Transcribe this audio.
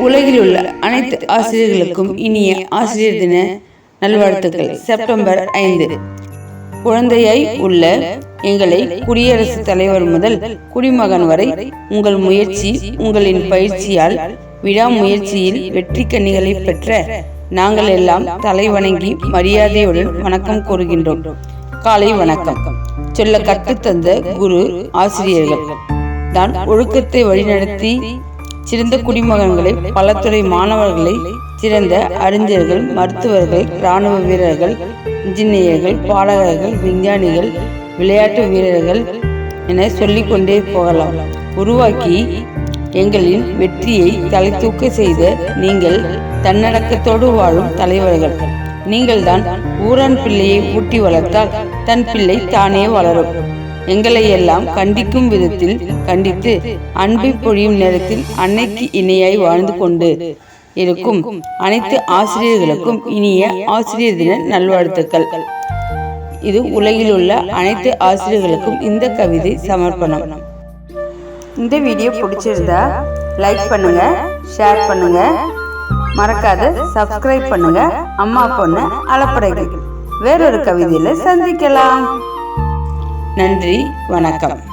உலகில் உள்ள அனைத்து ஆசிரியர்களுக்கும் இனிய ஆசிரியர் தின நல்வாழ்த்துக்கள். செப்டம்பர் ஐந்து. குழந்தையாய் உள்ள எங்களை குடியரசுத் தலைவர் முதல் குடிமகன் வரை உங்கள் முயற்சி உங்களின் பயிற்சியால் விடாமுயற்சியில் வெற்றி கண்ணிகளை பெற்ற நாங்கள் எல்லாம் தலை வணங்கி மரியாதையுடன் வணக்கம் கூறுகின்றோம். காலை வணக்கம். சொல்ல கற்றுத்தந்த குரு ஆசிரியர்கள். தான் ஒழுக்கத்தை வழிநடத்தி சிறந்த குடிமகன்களை பல துறை மாணவர்களை சிறந்த அறிஞர்கள் மருத்துவர்கள் இராணுவ வீரர்கள் இன்ஜினியர்கள் பாடகர்கள் விஞ்ஞானிகள் விளையாட்டு வீரர்கள் என சொல்லிக்கொண்டே போகலாம். உருவாக்கி எங்களின் வெற்றியை தலை தூக்க செய்த நீங்கள் தன்னடக்கத்தோடு வாழும் தலைவர்கள். நீங்கள்தான் ஊரான் பிள்ளையை ஊட்டி வளர்த்தால் தன் பிள்ளை தானே வளரும். எங்களை எல்லாம் கண்டிக்கும் விதத்தில் கண்டித்து அன்பை பொழியும் நேரத்தில் அன்னைக்கு இணையாய் வாழ்ந்து கொண்டு இருக்கும் அனைத்து ஆசிரியர்களுக்கும் இனிய ஆசிரியர் தின நல்வாழ்த்துக்கள். இது உலகில் உள்ள அனைத்து ஆசிரியர்களுக்கும் இந்த கவிதை சமர்ப்பணம். இந்த வீடியோ பிடிச்சிருந்தா லைக் பண்ணுங்க ஷேர் பண்ணுங்க. மறக்காத சப்ஸ்கிரைப் பண்ணுங்க அம்மா பொண்ணு அலப்பறைகள் வேறொரு கவிதையில சந்திக்கலாம். நன்றி வணக்கம்.